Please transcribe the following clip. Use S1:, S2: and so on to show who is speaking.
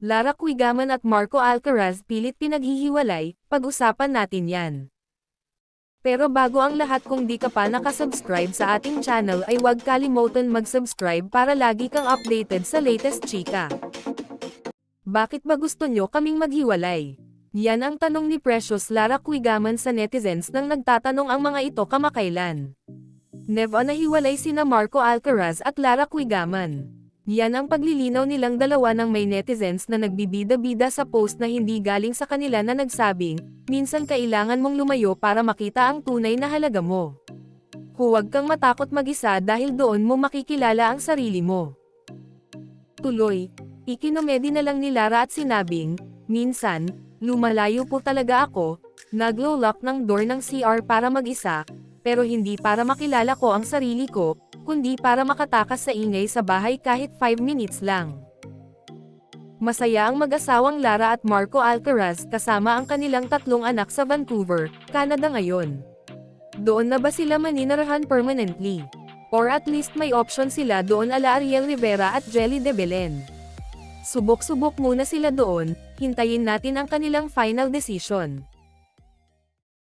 S1: Lara Quigaman at Marco Alcaraz pilit pinaghihiwalay, pag-usapan natin yan. Pero bago ang lahat kung di ka pa nakasubscribe sa ating channel ay huwag kalimutan mag-subscribe para lagi kang updated sa latest chika. Bakit ba gusto nyo kaming maghiwalay? Yan ang tanong ni Precious Lara Quigaman sa netizens nang nagtatanong ang mga ito kamakailan. Never nahiwalay sina Marco Alcaraz at Lara Quigaman. Yan ang paglilinaw nilang dalawa ng may netizens na nagbibida-bida sa post na hindi galing sa kanila na nagsabing, minsan kailangan mong lumayo para makita ang tunay na halaga mo. Huwag kang matakot mag-isa dahil doon mo makikilala ang sarili mo. Tuloy, ikinomedy na lang ni Lara at sinabing, minsan, lumalayo po talaga ako, naglo-lock ng door ng CR para mag-isa, pero hindi para makilala ko ang sarili ko, kundi para makatakas sa ingay sa bahay kahit 5 minutes lang. Masaya ang mag-asawang Lara at Marco Alcaraz kasama ang kanilang tatlong anak sa Vancouver, Canada ngayon. Doon na ba sila maninirahan permanently? Or at least may option sila doon ala Ariel Rivera at Jelly de Belen. Subok-subok muna sila doon, hintayin natin ang kanilang final decision.